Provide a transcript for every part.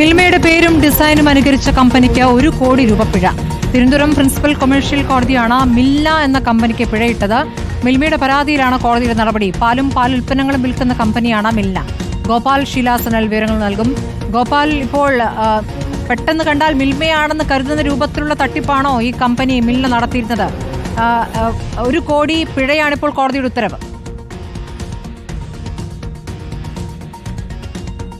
മിൽമയുടെ പേരും ഡിസൈനും അനുകരിച്ച കമ്പനിക്ക് ഒരു കോടി രൂപ പിഴ. തിരുവനന്തപുരം പ്രിൻസിപ്പൽ കൊമേഴ്ഷ്യൽ കോടതിയാണ് മില്ല എന്ന കമ്പനിക്ക് പിഴയിട്ടത്. മിൽമയുടെ പരാതിയിലാണ് കോടതിയുടെ നടപടി. പാലും പാൽ ഉൽപ്പന്നങ്ങളും വിൽക്കുന്ന കമ്പനിയാണ് മില്ല ഗോപാൽ ശീലാസനൽ വിവരങ്ങൾ നൽകും. ഗോപാൽ ഇപ്പോൾ പെട്ടെന്ന് കണ്ടാൽ മിൽമയാണെന്ന് കരുതുന്ന രൂപത്തിലുള്ള തട്ടിപ്പാണോ ഈ കമ്പനി മില്ല നടത്തിയിരുന്നത്? ഒരു കോടി പിഴയാണിപ്പോൾ കോടതിയുടെ ഉത്തരവ്.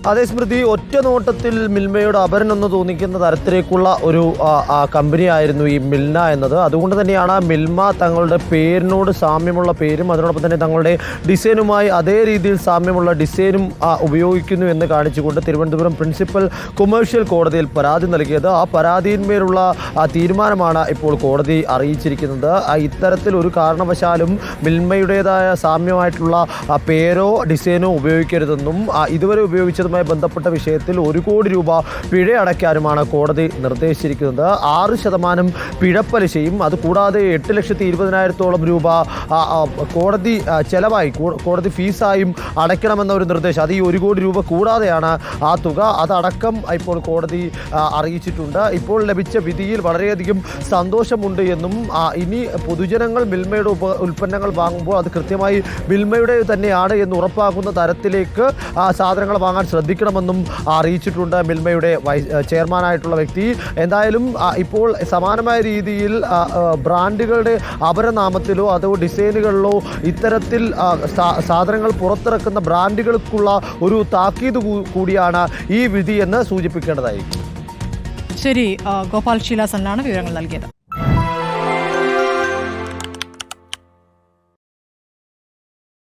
അതേ സ്മൃതി ഒറ്റ നോട്ടത്തിൽ മിൽമയുടെ അപരനെന്ന് തോന്നിക്കുന്ന തരത്തിലേക്കുള്ള ഒരു കമ്പനിയായിരുന്നു ഈ മിൽന എന്നത്. അതുകൊണ്ട് തന്നെയാണ് മിൽമ തങ്ങളുടെ പേരിനോട് സാമ്യമുള്ള പേരും അതിനോടൊപ്പം തന്നെ തങ്ങളുടെ ഡിസൈനുമായി അതേ രീതിയിൽ സാമ്യമുള്ള ഡിസൈനും ഉപയോഗിക്കുന്നു എന്ന് കാണിച്ചുകൊണ്ട് തിരുവനന്തപുരം പ്രിൻസിപ്പൽ കൊമേഴ്ഷ്യൽ കോടതിയിൽ പരാതി നൽകിയത്. ആ പരാതിയിന്മേലുള്ള തീരുമാനമാണ് ഇപ്പോൾ കോടതി അറിയിച്ചിരിക്കുന്നത്. ഇത്തരത്തിൽ ഒരു കാരണവശാലും മിൽമയുടേതായ സാമ്യമായിട്ടുള്ള പേരോ ഡിസൈനോ ഉപയോഗിക്കരുതെന്നും ഇതുവരെ ഇതുവരെ ഉപയോഗിച്ചതുമായി ബന്ധപ്പെട്ട വിഷയത്തിൽ ഒരു കോടി രൂപ പിഴ അടയ്ക്കാനുമാണ് കോടതി നിർദ്ദേശിച്ചിരിക്കുന്നത്. ആറ് ശതമാനം പിഴപ്പലിശയും അതുകൂടാതെ എട്ട് ലക്ഷത്തി ഇരുപതിനായിരത്തോളം രൂപ കോടതി ചെലവായി കോടതി ഫീസായും അടയ്ക്കണമെന്ന ഒരു നിർദ്ദേശം. അത് ഈ ഒരു കോടി രൂപ കൂടാതെയാണ് ആ തുക. അതടക്കം ഇപ്പോൾ കോടതി അറിയിച്ചിട്ടുണ്ട്. ഇപ്പോൾ ലഭിച്ച വിധിയിൽ വളരെയധികം സന്തോഷമുണ്ട് എന്നും ഇനി പൊതുജനങ്ങൾ മിൽമയുടെ ഉപ ഉൽപ്പന്നങ്ങൾ വാങ്ങുമ്പോൾ അത് കൃത്യമായി മിൽമയുടെ തന്നെയാണ് എന്ന് ഉറപ്പാക്കുന്ന തരത്തിലേക്ക് സാധനങ്ങൾ വാങ്ങാൻ ശ്രദ്ധിക്കണമെന്നും അറിയിച്ചിട്ടുണ്ട് മിൽമയുടെ ചെയർമാനായിട്ടുള്ള വ്യക്തി. എന്തായാലും ഇപ്പോൾ സമാനമായ രീതിയിൽ ബ്രാൻഡുകളുടെ അപരനാമത്തിലോ അതോ ഡിസൈനുകളിലോ ഇത്തരത്തിൽ സാധനങ്ങൾ പുറത്തിറക്കുന്ന ബ്രാൻഡുകൾക്കുള്ള ഒരു താക്കീത് കൂടിയാണ് ഈ വിധി എന്ന് സൂചിപ്പിക്കേണ്ടതായിരിക്കും. ശരി ഗോപാൽ ശീലാസനിലാണ് വിവരങ്ങൾ നൽകിയത്.